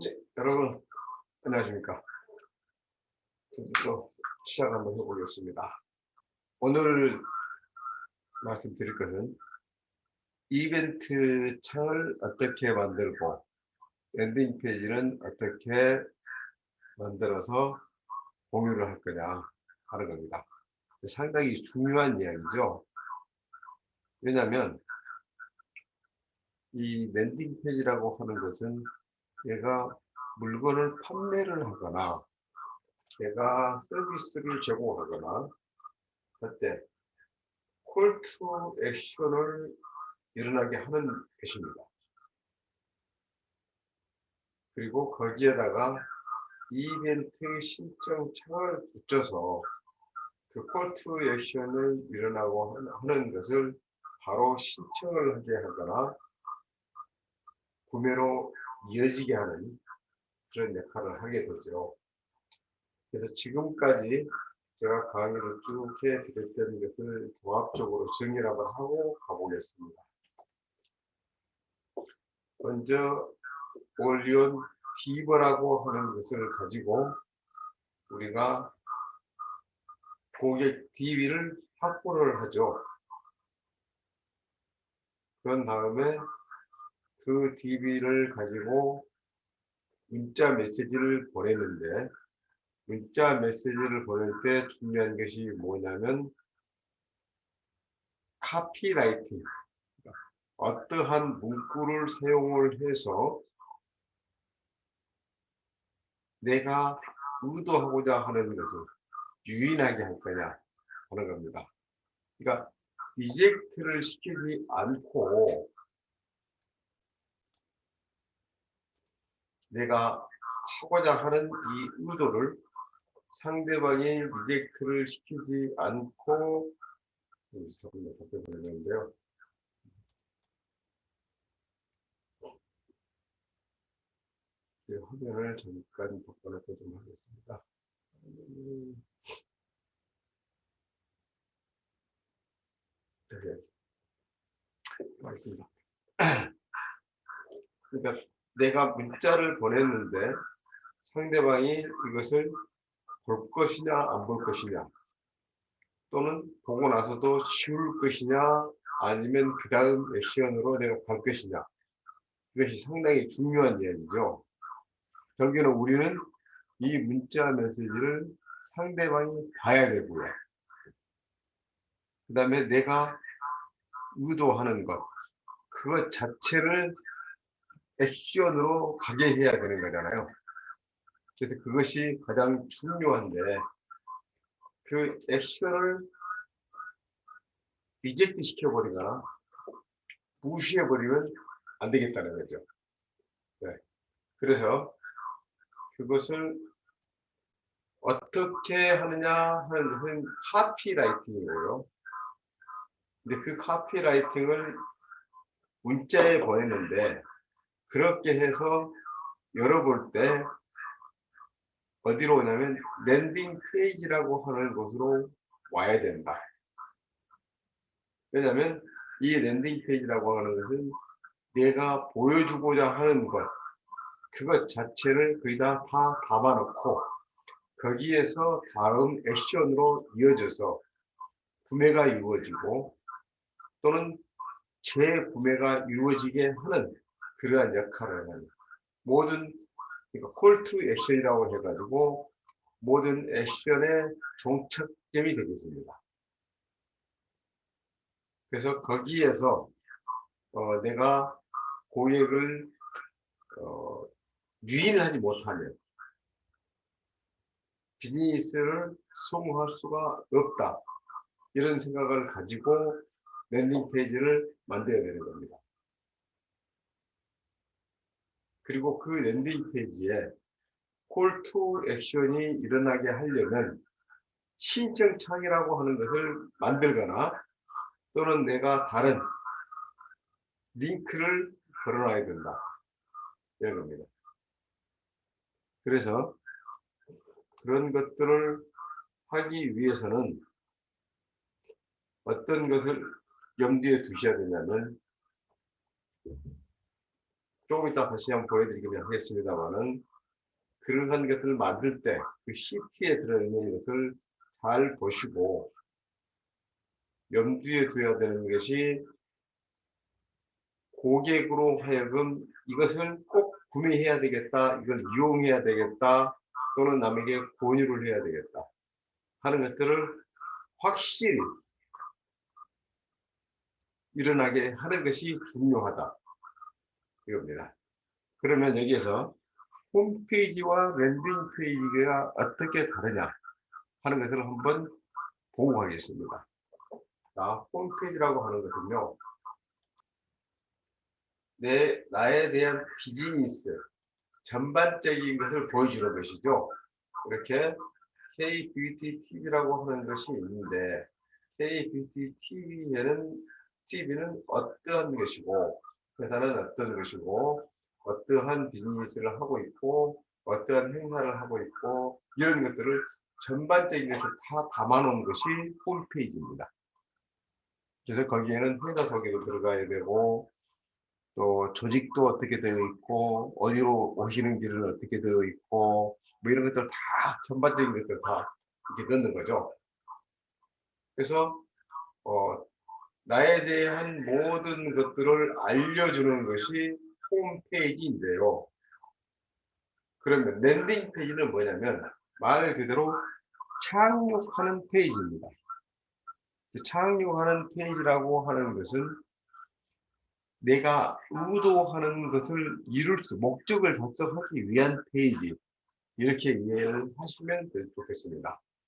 네, 여러분 안녕하십니까? 또 시작 한번 해보겠습니다. 오늘 말씀드릴 것은 이벤트 창을 어떻게 만들고 랜딩 페이지는 어떻게 만들어서 공유를 할 거냐 하는 겁니다. 상당히 중요한 이야기죠. 왜냐하면 이 랜딩 페이지라고 하는 것은 얘가 물건을 판매를 하거나 내가 서비스를 제공하거나 그때 콜투 액션을 일어나게 하는 것입니다. 그리고 거기에다가 이벤트 신청 창을 붙여서 그 콜투 액션을 일어나고 하는 것을 바로 신청을 하게 하거나 구매로 이어지게 하는 그런 역할을 하게 되죠. 그래서 지금까지 제가 강의를 쭉 해드렸던 것을 종합적으로 정리를 하고 가보겠습니다. 먼저 올리온 디버라고 하는 것을 가지고 우리가 고객 DB를 확보를 하죠. 그런 다음에 그 DB를 가지고 문자 메시지를 보내는데 문자 메시지를 보낼 때 중요한 것이 뭐냐면 카피라이팅 어떠한 문구를 사용을 해서 내가 의도하고자 하는 것을 유인하게 할 거냐 하는 겁니다. 그러니까 리젝트를 시키지 않고 내가 하고자 하는 이 의도를 상대방이 리젝트를 시키지 않고 조금 더 바꿔보려는데요. 화면을 잠깐 바꿔놓고 좀 하겠습니다. 음, 네, 알겠습니다. 그러니까 내가 문자를 보냈는데 상대방이 이것을 볼 것이냐 안 볼 것이냐 또는 보고 나서도 지울 것이냐 아니면 그 다음 액션으로 내가 갈 것이냐 이것이 상당히 중요한 이야기죠. 결국에는 우리는 이 문자 메시지를 상대방이 봐야 되고요. 그 다음에 내가 의도하는 것 그것 자체를 액션으로 가게 해야 되는 거잖아요. 그래서 그것이 가장 중요한데 그 액션을 리젝트 시켜버리거나 무시해버리면 안 되겠다는 거죠. 네. 그래서 그것을 어떻게 하느냐 하는 것은 카피라이팅이에요. 근데 그 카피라이팅을 문자에 보냈는데 그렇게 해서 열어볼 때 어디로 오냐면 랜딩 페이지라고 하는 곳으로 와야 된다. 왜냐하면 이 랜딩 페이지라고 하는 것은 내가 보여주고자 하는 것 그것 자체를 거기다 다 담아놓고 거기에서 다음 액션으로 이어져서 구매가 이루어지고 또는 재구매가 이루어지게 하는 그러한 역할을 하는 모든 그러니까 콜투 액션이라고 해가지고 모든 액션의 종착점이 되겠습니다. 그래서 거기에서 어, 내가 고객을 어, 유인을 하지 못하면 비즈니스를 소모할 수가 없다. 이런 생각을 가지고 랜딩 페이지를 만들어야 되는 겁니다. 그리고 그 랜딩 페이지에 콜 투 액션이 일어나게 하려면 신청창이라고 하는 것을 만들거나 또는 내가 다른 링크를 걸어놔야 된다. 이런 겁니다. 그래서 그런 것들을 하기 위해서는 어떤 것을 염두에 두셔야 되냐면 조금 이따 다시 한번 보여드리기는 하겠습니다만은 그러한 것들을 만들 때 그 시트에 들어있는 것을 잘 보시고 염두에 둬야 되는 것이 고객으로 하여금 이것을 꼭 구매해야 되겠다, 이걸 이용해야 되겠다, 또는 남에게 권유를 해야 되겠다 하는 것들을 확실히 일어나게 하는 것이 중요하다. 이겁니다. 그러면 여기에서 홈페이지와 랜딩 페이지가 어떻게 다르냐 하는 것을 한번 보고 가겠습니다. 자, 홈페이지라고 하는 것은요. 내, 나에 대한 비즈니스, 전반적인 것을 보여주는 것이죠. 이렇게 KBT TV라고 하는 것이 있는데, KBT TV에는, TV는 어떠한 것이고, 회사는 어떤 것이고, 어떠한 비즈니스를 하고 있고, 어떠한 행사를 하고 있고, 이런 것들을 전반적인 것을 다 담아놓은 것이 홈페이지입니다. 그래서 거기에는 회사 소개도 들어가야 되고, 또 조직도 어떻게 되어 있고, 어디로 오시는 길은 어떻게 되어 있고, 뭐 이런 것들 다 전반적인 것들 다 이렇게 넣는 거죠. 그래서 어, 나에 대한 모든 것들을 알려주는 것이 홈페이지인데요. 그러면 랜딩 페이지는 뭐냐면 말 그대로 착륙하는 페이지입니다. 착륙하는 페이지라고 하는 것은 내가 의도하는 것을 이룰 수, 목적을 달성하기 위한 페이지 이렇게 이해를 하시면 될- 좋겠습니다.